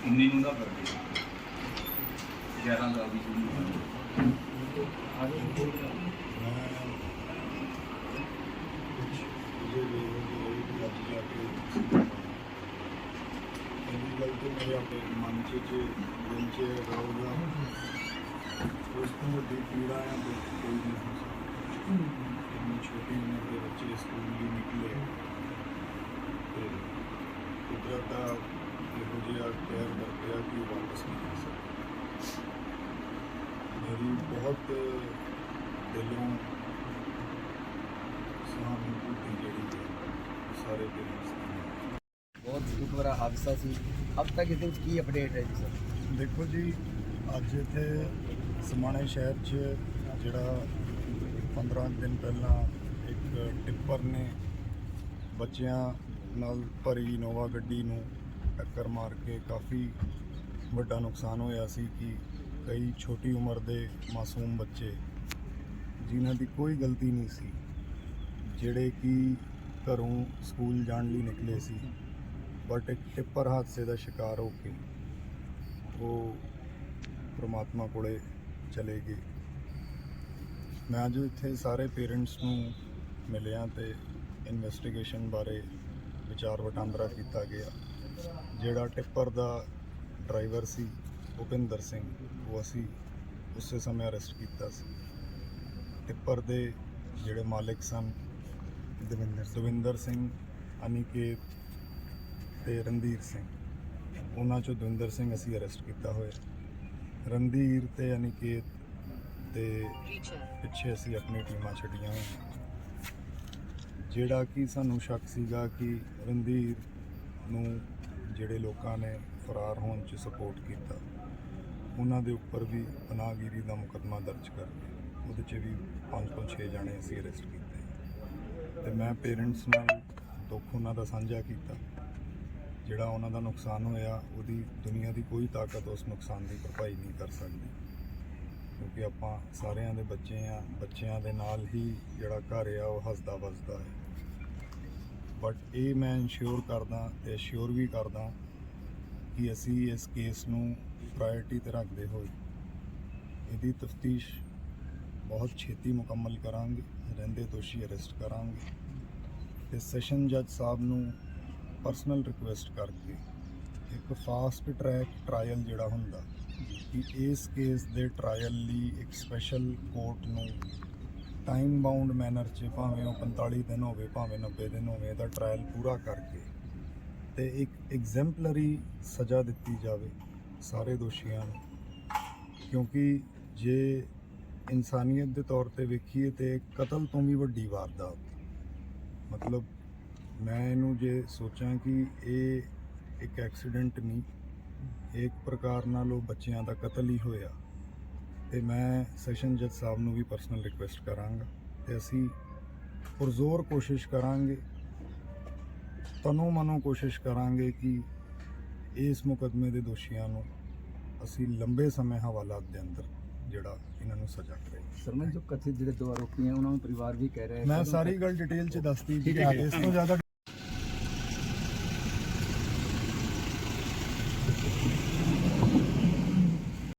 19 ਨੂੰ ਦਾ ਬਰਥਡੇ 11 ਦਾ ਵੀ ਸ਼ੁਰੂ ਹੋਇਆ ਗੱਲ ਤੇ ਮੇਰੇ ਆਪਣੇ ਮਨ ਚ ਚ ਦਿਲ ਚ ਰਹੂਗਾ ਉਸ ਤੋਂ ਵੱਡੀ ਪੀੜਾ ਆ ਕਹਿਰ ਵਰਤਿਆ ਕਿ ਵਾਪਸ ਨਹੀਂ ਆ ਸਕਦਾ। ਮੇਰੀ ਬਹੁਤ ਦਿਲੋਂ ਸਹਾਨੁਭੂਤੀ ਜਿਹੜੀ ਹੈ ਸਾਰੇ ਪੇਰੈਂਟਸ ਦੀ ਬਹੁਤ ਦੁੱਖ ਭਰਾ ਹਾਦਸਾ ਸੀ। ਅਬ ਤੱਕ ਇਹਦੇ ਵਿੱਚ ਕੀ ਅਪਡੇਟ ਹੈ ਜੀ ਸਰ? ਦੇਖੋ ਜੀ ਅੱਜ ਇੱਥੇ ਸਮਾਣੇ ਸ਼ਹਿਰ 'ਚ ਜਿਹੜਾ 15 ਦਿਨ ਪਹਿਲਾਂ ਇੱਕ ਟਿੱਪਰ ਨੇ ਬੱਚਿਆਂ ਨਾਲ ਭਰੀ ਇਨੋਵਾ ਗੱਡੀ ਨੂੰ ਟੱਕਰ ਮਾਰ ਕੇ ਕਾਫੀ ਵੱਡਾ ਨੁਕਸਾਨ ਹੋਇਆ ਸੀ ਕਿ ਕਈ ਛੋਟੀ ਉਮਰ ਦੇ ਮਾਸੂਮ ਬੱਚੇ ਜਿਨ੍ਹਾਂ ਦੀ ਕੋਈ ਗਲਤੀ ਨਹੀਂ ਸੀ, ਜਿਹੜੇ ਕਿ ਘਰੋਂ ਸਕੂਲ ਜਾਣ ਲਈ ਨਿਕਲੇ ਸੀ, ਬਟ ਇੱਕ ਟਿੱਪਰ ਹਾਦਸੇ ਦਾ ਸ਼ਿਕਾਰ ਹੋ ਕੇ ਉਹ ਪ੍ਰਮਾਤਮਾ ਕੋਲੇ ਚਲੇ ਗਏ। ਮੈਂ ਅੱਜ ਇੱਥੇ ਸਾਰੇ ਪੇਰੈਂਟਸ ਨੂੰ ਮਿਲਿਆ ਤੇ ਇਨਵੈਸਟੀਗੇਸ਼ਨ ਬਾਰੇ ਵਿਚਾਰ ਵਟਾਂਦਰਾ ਕੀਤਾ ਗਿਆ। ਜਿਹੜਾ ਟਿੱਪਰ ਦਾ ਡਰਾਈਵਰ ਸੀ, ਭੁਪਿੰਦਰ ਸਿੰਘ, ਉਹ ਅਸੀਂ ਉਸੇ ਸਮੇਂ ਅਰੈਸਟ ਕੀਤਾ ਸੀ। ਟਿੱਪਰ ਦੇ ਜਿਹੜੇ ਮਾਲਕ ਸਨ, ਦਵਿੰਦਰ ਦਵਿੰਦਰ ਸਿੰਘ, ਅਨਿਕੇਤ ਤੇ ਰਣਧੀਰ ਸਿੰਘ, ਉਹਨਾਂ ਚੋਂ ਦਵਿੰਦਰ ਸਿੰਘ ਅਸੀਂ ਅਰੈਸਟ ਕੀਤਾ ਹੋਇਆ। ਰਣਧੀਰ ਤੇ ਅਨਿਕੇਤ ਤੇ ਪਿੱਛੇ ਅਸੀਂ ਆਪਣੀ ਟੀਮਾਂ ਛੱਡੀਆਂ ਹੋਈਆਂ। ਜਿਹੜਾ ਕਿ ਸਾਨੂੰ ਸ਼ੱਕ ਸੀਗਾ ਕਿ ਰਣਧੀਰ ਨੂੰ ਜਿਹੜੇ ਲੋਕਾਂ ਨੇ ਫਰਾਰ ਹੋਣ 'ਚ ਸਪੋਰਟ ਕੀਤਾ, ਉਹਨਾਂ ਦੇ ਉੱਪਰ ਵੀ ਪਨਾਹਗੀਰੀ ਦਾ ਮੁਕੱਦਮਾ ਦਰਜ ਕਰਕੇ ਉਹਦੇ 'ਚ ਵੀ 5 ਤੋਂ 6 ਜਣੇ ਅਸੀਂ ਅਰੈਸਟ ਕੀਤੇ। ਤੇ ਮੈਂ ਪੇਰੈਂਟਸ ਨਾਲ ਦੁੱਖ ਉਹਨਾਂ ਦਾ ਸਾਂਝਾ ਕੀਤਾ, ਜਿਹੜਾ ਉਹਨਾਂ ਦਾ ਨੁਕਸਾਨ ਹੋਇਆ, ਉਹਦੀ ਦੁਨੀਆ ਦੀ ਕੋਈ ਤਾਕਤ ਉਸ ਨੁਕਸਾਨ ਦੀ ਭਰਪਾਈ ਨਹੀਂ ਕਰ ਸਕਦੀ। ਕਿਉਂਕਿ ਆਪਾਂ ਸਾਰਿਆਂ ਦੇ ਬੱਚੇ ਆ ਬੱਚਿਆਂ ਦੇ ਨਾਲ ਹੀ ਜਿਹੜਾ ਘਰ ਆ, ਉਹ ਹੱਸਦਾ ਵੱਸਦਾ ਹੈ। ਬਟ ਇਹ ਮੈਂ ਇਨਸ਼ੋਰ ਕਰਦਾ ਤੇ ਅਸ਼ੋਰ ਵੀ ਕਰਦਾ ਕਿ ਅਸੀਂ ਇਸ ਕੇਸ ਨੂੰ ਪ੍ਰਾਇੋਰਟੀ ਤੇ ਰੱਖਦੇ ਹੋਏ ਇਹਦੀ ਤਫਤੀਸ਼ ਬਹੁਤ ਛੇਤੀ ਮੁਕੰਮਲ ਕਰਾਂਗੇ, ਰਹਿੰਦੇ ਦੋਸ਼ੀ ਅਰੈਸਟ ਕਰਾਂਗੇ ਤੇ ਸੈਸ਼ਨ ਜੱਜ ਸਾਹਿਬ ਨੂੰ ਪਰਸਨਲ ਰਿਕੁਐਸਟ ਕਰਕੇ ਇੱਕ ਫਾਸਟ ਟਰੈਕ ਟ੍ਰਾਇਲ ਜਿਹੜਾ ਹੁੰਦਾ ਕਿ ਇਸ ਕੇਸ ਦੇ ਟ੍ਰਾਇਲ ਲਈ ਇੱਕ ਸਪੈਸ਼ਲ ਕੋਰਟ ਨੂੰ ਟਾਈਮ ਬਾਉਂਡ ਮੈਨਰ 'ਚ ਭਾਵੇਂ ਉਹ 45 ਦਿਨ ਹੋਵੇ, ਭਾਵੇਂ 90 ਦਿਨ ਹੋਵੇ, ਇਹਦਾ ਟ੍ਰਾਇਲ ਪੂਰਾ ਕਰਕੇ ਤੇ ਇੱਕ ਐਗਜ਼ੈਂਪਲਰੀ ਸਜ਼ਾ ਦਿੱਤੀ ਜਾਵੇ ਸਾਰੇ ਦੋਸ਼ੀਆਂ ਨੂੰ। ਕਿਉਂਕਿ ਜੇ ਇਨਸਾਨੀਅਤ ਦੇ ਤੌਰ ਤੇ ਵੇਖੀਏ ਤੇ ਕਤਲ ਤੋਂ ਵੀ ਵੱਡੀ ਵਾਰਦਾਤ। ਮਤਲਬ ਮੈਂ ਇਹਨੂੰ ਜੇ ਸੋਚਾਂ ਕਿ ਇਹ ਇੱਕ ਐਕਸੀਡੈਂਟ ਨਹੀਂ ਇੱਕ ਪ੍ਰਕਾਰ ਨਾਲ ਉਹ ਬੱਚਿਆਂ ਦਾ ਕਤਲ ਹੀ ਹੋਇਆ। ਤੇ ਮੈਂ ਸੈਸ਼ਨ ਜੱਜ ਸਾਹਿਬ ਨੂੰ ਵੀ ਪਰਸਨਲ ਰਿਕੁਐਸਟ ਕਰਾਂਗਾ ਤੇ ਅਸੀਂ ਪੁਰਜ਼ੋਰ ਕੋਸ਼ਿਸ਼ ਕਰਾਂਗੇ ਤਨੋ ਮਨੋ ਕੋਸ਼ਿਸ਼ ਕਰਾਂਗੇ ਕਿ ਇਸ ਮੁਕਦਮੇ ਦੇ ਦੋਸ਼ੀਆਂ ਨੂੰ ਅਸੀਂ ਲੰਬੇ ਸਮੇਂ ਹਵਾਲਾਤ ਦੇ ਅੰਦਰ ਜਿਹੜਾ ਇਹਨਾਂ ਨੂੰ ਸਜ਼ਾ ਕਰੇ ਸਰ ਮੈਂ ਜੋ ਕਥਿਤ ਜਿਹੜੇ ਦੋ ਆਰੋਪੀ ਹੈ ਉਹਨਾਂ ਨੂੰ ਪਰਿਵਾਰ ਵੀ ਕਹਿ ਰਿਹਾ ਹੈ। ਮੈਂ ਸਾਰੀ ਗੱਲ ਡਿਟੇਲ ਚ ਦੱਸਤੀ ਠੀਕ ਹੈ, ਇਸ ਤੋਂ ਜ਼ਿਆਦਾ